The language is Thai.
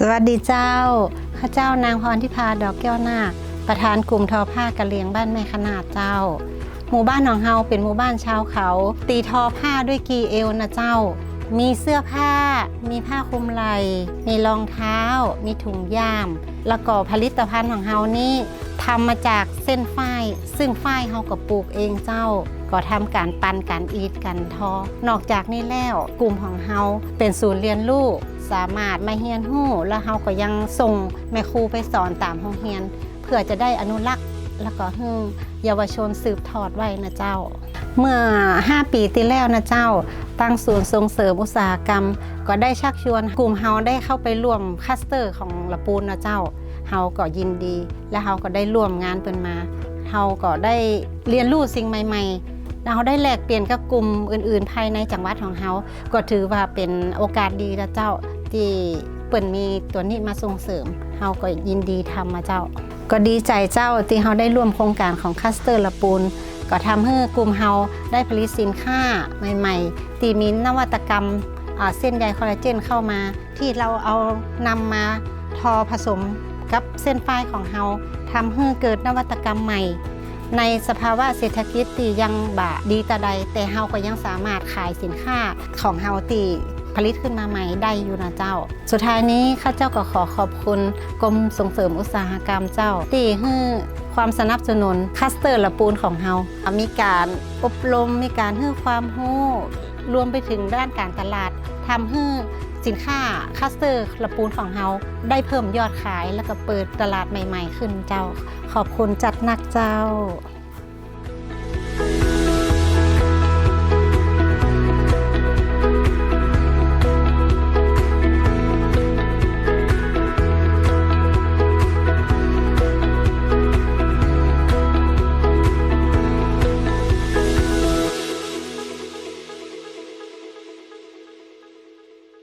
สวัสดีเจ้า ข้าเจ้านางพรทิพาดอกแก้วนาคประธานกลุ่มทอผ้ากะเหลียงบ้านแม่ขนาดเจ้า หมู่บ้านของเฮาเป็นหมู่บ้านชาวเขา ตีทอผ้าด้วยกีเอวนะเจ้า มีเสื้อผ้า มีผ้าคลุมไหล่มีรองเท้า มีถุงย่าม แล้วก็ผลิตภัณฑ์ของเฮานี่ทำมาจากเส้นฝ้าย ซึ่งฝ้ายเฮาก็ปลูกเองเจ้าก็ทำการปันการอีดกันทอ นอกจากนี้แล้วกลุ่มของเฮาเป็นศูนย์เรียนรู้ สามารถมาเฮียนหู้แล้วเฮาก็ยังส่งแม่ครูไปสอนตามโรงเรียน เพื่อจะได้อนุรักษ์แล้วก็ให้เยาวชนสืบทอดไว้นะเจ้า เมื่อ 5 ปีที่แล้วนะเจ้า ตั้งศูนย์ส่งเสริมอุตสาหกรรม ก็ได้ชักชวนกลุ่มเฮาได้เข้าไปร่วมคัสเตอร์ของละปูนนะเจ้าเฮาก็ยินดี และเฮาก็ได้ร่วมงานเป็นมาเฮาก็ได้เรียนรู้สิ่งใหม่ๆแล้วเฮาได้แลกเปลี่ยนกับกลุ่มอื่น ๆ ภายในจังหวัดของเฮาก็ถือว่าเป็นโอกาสดีนะเจ้า ที่เปิ่นมีตัวนี้มาส่งเสริมเฮาก็ยินดีทำมาเจ้า ก็ดีใจเจ้าที่เฮาได้ร่วมโครงการของคัสเตอร์ละปูนก็ทำให้กลุ่มเฮาได้ผลิตสินค้าใหม่ๆ ที่มีนวัตกรรมเส้นใยคอลลาเจนเข้ามา ที่เราเอานำมาทอผสมกับเส้นฝ้ายของเฮาทำให้เกิดนวัตกรรมใหม่ ในสภาวะเศรษฐกิจที่ยังบะดีตาใด แต่เฮาก็ยังสามารถขายสินค้าของเฮาที่ ผลิตขึ้นมาใหม่ได้อยู่นะเจ้า สุดท้ายนี้ข้าเจ้าก็ขอขอบคุณกรมส่งเสริมอุตสาหกรรมเจ้าที่ให้ความสนับสนุนคัสเตอร์ละปูนของเฮา มีการอบรมมีการให้ความรู้รวมไปถึงด้านการตลาดทำให้สินค้าคัสเตอร์ละปูนของเฮาได้เพิ่มยอดขายแล้วก็เปิดตลาดใหม่ ๆ ขึ้นเจ้า ขอบคุณจัดนักเจ้า